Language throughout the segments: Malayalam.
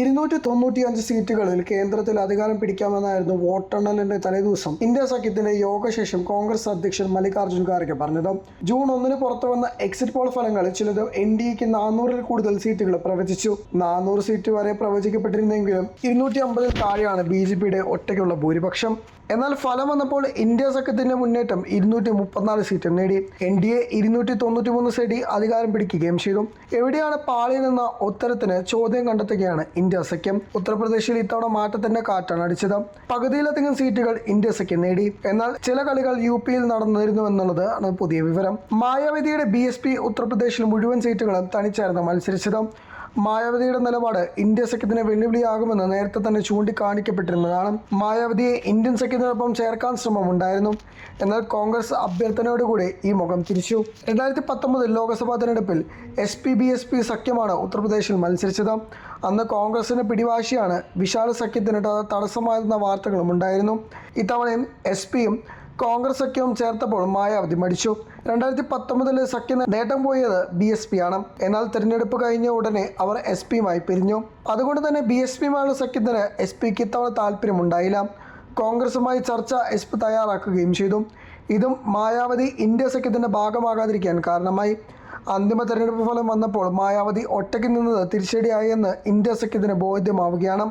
ഇരുന്നൂറ്റി തൊണ്ണൂറ്റിയഞ്ച് സീറ്റുകളിൽ കേന്ദ്രത്തിൽ അധികാരം പിടിക്കാമെന്നായിരുന്നു വോട്ടെണ്ണലിന്റെ തലേദിവസം ഇന്ത്യ സഖ്യത്തിന്റെ യോഗശേഷം കോൺഗ്രസ് അധ്യക്ഷൻ മല്ലികാർജുൻ ഖാർഗെ പറഞ്ഞത്. ജൂൺ ഒന്നിന് പുറത്തു വന്ന എക്സിറ്റ് പോൾ ഫലങ്ങളിൽ ചിലത് എൻ ഡി എക്ക് നാനൂറിൽ കൂടുതൽ സീറ്റുകൾ പ്രവചിച്ചു. നാനൂറ് സീറ്റ് വരെ പ്രവചിക്കപ്പെട്ടിരുന്നെങ്കിലും ഇരുന്നൂറ്റി അമ്പതിൽ താഴെയാണ് ബി ജെ പിയുടെ ഒറ്റയ്ക്കുള്ള ഭൂരിപക്ഷം. എന്നാൽ ഫലം വന്നപ്പോൾ ഇന്ത്യ സഖ്യത്തിന്റെ മുന്നേറ്റം ഇരുന്നൂറ്റി മുപ്പത്തിനാല് സീറ്റ് നേടി. എൻ ഡി എ ഇരുന്നൂറ്റി തൊണ്ണൂറ്റി മൂന്ന് സീറ്റ് അധികാരം പിടിക്കുകയും ചെയ്തു. എവിടെയാണ് പാളിയെന്ന ഉത്തരത്തിന് ചോദ്യം കണ്ടെത്തുകയാണ് ഇന്ത്യ. സഖ്യം ഉത്തർപ്രദേശിൽ ഇത്തവണ മാറ്റത്തിന്റെ കാറ്റാണ് അടിച്ചത്. പകുതിയിലധികം സീറ്റുകൾ ഇന്ത്യ സഖ്യം നേടി. എന്നാൽ ചില കളികൾ യു പിയിൽ നടന്നിരുന്നു എന്നുള്ളത് ആണ് പുതിയ വിവരം. മായാവതിയുടെ ബി എസ് പി ഉത്തർപ്രദേശിൽ മുഴുവൻ സീറ്റുകളും തനിച്ചായിരുന്നു മത്സരിച്ചത്. മായാവതിയുടെ നിലപാട് ഇന്ത്യ സഖ്യത്തിന് വെല്ലുവിളിയാകുമെന്ന് നേരത്തെ തന്നെ ചൂണ്ടിക്കാണിക്കപ്പെട്ടിരുന്നതാണ് മായാവതിയെ ഇന്ത്യൻ സഖ്യത്തിനൊപ്പം ചേർക്കാൻ ശ്രമമുണ്ടായിരുന്നു. എന്നാൽ കോൺഗ്രസ് അഭ്യർത്ഥനയോടുകൂടി ഈ മുഖം തിരിച്ചു. രണ്ടായിരത്തി പത്തൊമ്പതിൽ ലോക്സഭാ തെരഞ്ഞെടുപ്പിൽ S P B S P സഖ്യമാണ് ഉത്തർപ്രദേശിൽ മത്സരിച്ചത്. അന്ന് കോൺഗ്രസിന് പിടിവാശിയാണ് വിശാല സഖ്യത്തിന് തടസ്സമായിരുന്ന വാർത്തകളും ഉണ്ടായിരുന്നു. ഇത്തവണയും എസ് പിയും കോൺഗ്രസ് സഖ്യവും ചേർത്തപ്പോൾ മായാവതി മടിച്ചു. രണ്ടായിരത്തി പത്തൊമ്പതിലെ സഖ്യം നേട്ടം പോയത് ബി എസ് പി ആണ് എന്നാൽ തിരഞ്ഞെടുപ്പ് കഴിഞ്ഞ ഉടനെ അവർ എസ് പിയുമായി പിരിഞ്ഞു. അതുകൊണ്ട് തന്നെ ബി എസ് പിയുമായുള്ള സഖ്യത്തിന് എസ് പിക്ക് ഇത്തവണ താല്പര്യമുണ്ടായില്ല. കോൺഗ്രസുമായി ചർച്ച എസ് പി തയ്യാറാക്കുകയും ചെയ്തു. ഇതും മായാവതി ഇന്ത്യ സഖ്യത്തിന്റെ ഭാഗമാകാതിരിക്കാൻ കാരണമായി. അന്തിമ തെരഞ്ഞെടുപ്പ് ഫലം വന്നപ്പോൾ മായാവതി ഒറ്റയ്ക്ക് നിന്നത് തിരിച്ചടിയായി എന്ന് ഇന്ത്യ സഖ്യത്തിന് ബോധ്യമാവുകയാണ്.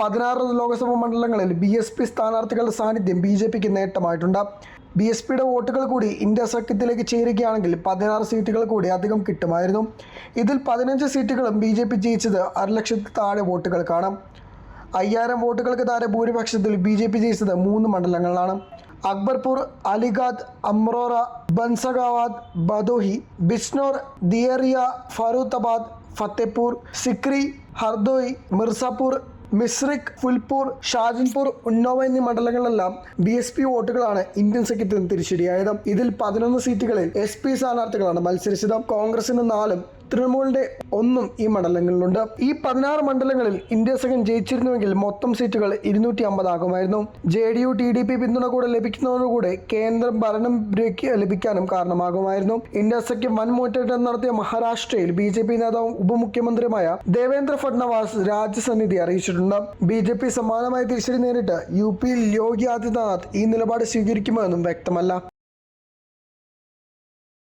പതിനാറ് ലോക്സഭാ മണ്ഡലങ്ങളിൽ ബി എസ് പി സ്ഥാനാർത്ഥികളുടെ സാന്നിധ്യം ബി ജെ പിക്ക് നേട്ടമായിട്ടുണ്ട്. ബി എസ് പിയുടെ വോട്ടുകൾ കൂടി ഇന്ത്യ സഖ്യത്തിലേക്ക് ചേരുകയാണെങ്കിൽ പതിനാറ് സീറ്റുകൾ കൂടി അധികം കിട്ടുമായിരുന്നു. ഇതിൽ പതിനഞ്ച് സീറ്റുകളും ബി ജെ പി ജയിച്ചത് അര ലക്ഷത്തിൽ താഴെ വോട്ടുകൾക്കാണ് അയ്യായിരം വോട്ടുകൾക്ക് താഴെ ഭൂരിപക്ഷത്തിൽ ബി ജെ പി ജയിച്ചത് മൂന്ന് മണ്ഡലങ്ങളിലാണ്. അക്ബർപൂർ അലിഗാദ് അമ്രോറ ബൻസഗാവാദ് ബദോഹി ബിസ്നോർ ദിയറിയ ഫറൂത്താബാദ് ഫത്തേപൂർ സിക്രി ഹർദോയ് മിർസാപൂർ മിസ്രിക് ഫുൽപൂർ ഷാജൻപൂർ ഉന്നോവ എന്നീ മണ്ഡലങ്ങളിലെല്ലാം ബി എസ് പി വോട്ടുകളാണ് ഇന്ത്യൻ സഖ്യത്തിന് തിരിച്ചടിയായത്. ഇതിൽ പതിനൊന്ന് സീറ്റുകളിൽ എസ് പി സ്ഥാനാർത്ഥികളാണ് മത്സരിച്ചത്. കോൺഗ്രസിന് നാലും തൃണമൂലിന്റെ ഒന്നും ഈ മണ്ഡലങ്ങളിലുണ്ട്. ഈ പതിനാറ് മണ്ഡലങ്ങളിൽ ഇന്ത്യ സഖ്യം ജയിച്ചിരുന്നുവെങ്കിൽ മൊത്തം സീറ്റുകൾ ഇരുന്നൂറ്റി അമ്പതാകുമായിരുന്നു J D U T D P പിന്തുണ കൂടെ ലഭിക്കുന്നതോടുകൂടെ കേന്ദ്രം ഭരണം ലഭിക്കാനും കാരണമാകുമായിരുന്നു. ഇന്ത്യ സഖ്യം വൻ മുന്നേറ്റം നടത്തിയ മഹാരാഷ്ട്രയിൽ ബി ജെ പി നേതാവും ഉപമുഖ്യമന്ത്രിയുമായ ദേവേന്ദ്ര ഫഡ്നവാസ് രാജ്യസന്നിധി അറിയിച്ചിട്ടുണ്ട്. ബി ജെ പി സമാനമായ തിരിച്ചടി നേരിട്ട് യു പിയിൽ യോഗി ആദിത്യനാഥ് ഈ നിലപാട് സ്വീകരിക്കുമോ എന്നും വ്യക്തമല്ല.